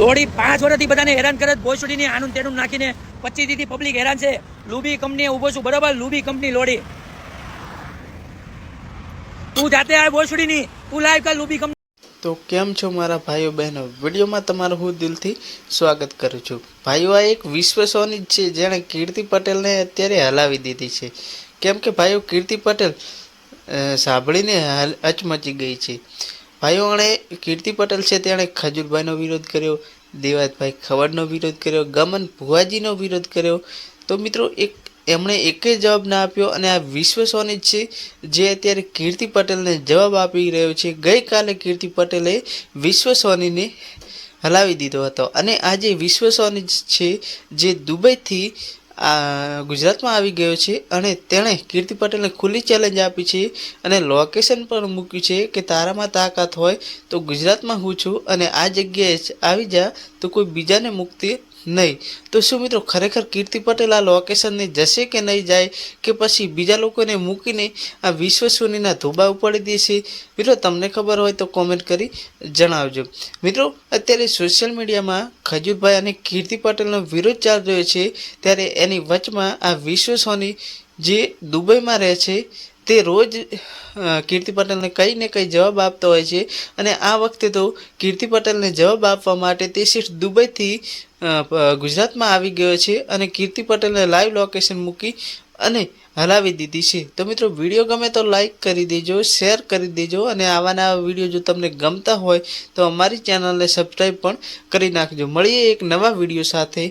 લોડી પાંચ વર્ષથી બધાને હેરાન કરે ભોસડીની આનું તેનું નાખીને પચીસથી પબ્લિક હેરાન છે. લુબી કંપનીએ ઊભો છું. બરાબર, લુબી કંપની લોડી. તું જાતે આ ભોસડીની, તું લાઈવ કર, લુબી કંપની. તો કેમ છો મારા ભાઈઓ બહેનો? વિડીયોમાં તમારું હું દિલથી સ્વાગત કરું છું. ભાઈઓ, આ એક વિશ્વ સોની છે. જેણે કીર્તિ પટેલને અત્યારે હલાવી દીધી છે. કેમ કે ભાઈઓ, કીર્તિ પટેલ સાંભળીને અચમચી ગઈ છે. ભાઈઓ એણે કીર્તિ પટેલ છે તેણે ખજૂરભાઈનો વિરોધ કર્યો દેવાતભાઈ ખવડનો વિરોધ કર્યો, ગમન ભુવાજીનો વિરોધ કર્યો. તો મિત્રો એક, એમણે એકે જવાબ ના આપ્યો અને આ વિશ્વ સોની છે જે અત્યારે કીર્તિ પટેલને જવાબ આપી રહ્યો છે. ગઈકાલે કીર્તિ પટેલે વિશ્વ સોનીને હલાવી દીધો હતો. અને આજે વિશ્વ સોની છે જે દુબઈથી ગુજરાતમાં આવી ગયો છે અને તેણે કીર્તિ પટેલને ખુલ્લી ચેલેન્જ આપી છે અને લોકેશન પણ મૂક્યું છે કે તારામાં તાકાત હોય તો ગુજરાતમાં હું છું અને આ જગ્યાએ આવી જા, તો કોઈ બીજાને મુક્તિ નહીં. તો શું મિત્રો, ખરેખર કીર્તિ પટેલ આ લોકેશનને જશે કે નહીં જાય? કે પછી બીજા લોકોને મૂકીને આ વિશ્વ સોનીના ધોબા ઉપાડી દેશે? મિત્રો, તમને ખબર હોય તો કોમેન્ટ કરી જણાવજો. મિત્રો, અત્યારે સોશિયલ મીડિયામાં ખજૂરભાઈ અને કીર્તિ પટેલનો વિરોધ ચાલી રહ્યો છે. ત્યારે એની વચમાં આ વિશ્વ સોની જે દુબઈમાં રહે છે, તે રોજ કીર્તિ પટેલને કંઈ ને કંઈ જવાબ આપતો હોય છે અને આ વખતે તો કીર્તિ પટેલને જવાબ આપવા માટે તે શિફ્ટ દુબઈથી ગુજરાતમાં આવી ગયો છે અને કીર્તિ પટેલને લાઈવ લોકેશન મૂકી અને હલાવી દીધી છે. તો મિત્રો વીડિયો ગમે તો લાઈક કરી દેજો શેર કરી દેજો અને આવા વીડિયો જો તમને ગમતા હોય તો અમારી ચેનલને સબસ્ક્રાઈબ પણ કરી નાખજો. મળીએ એક નવા વીડિયો સાથે.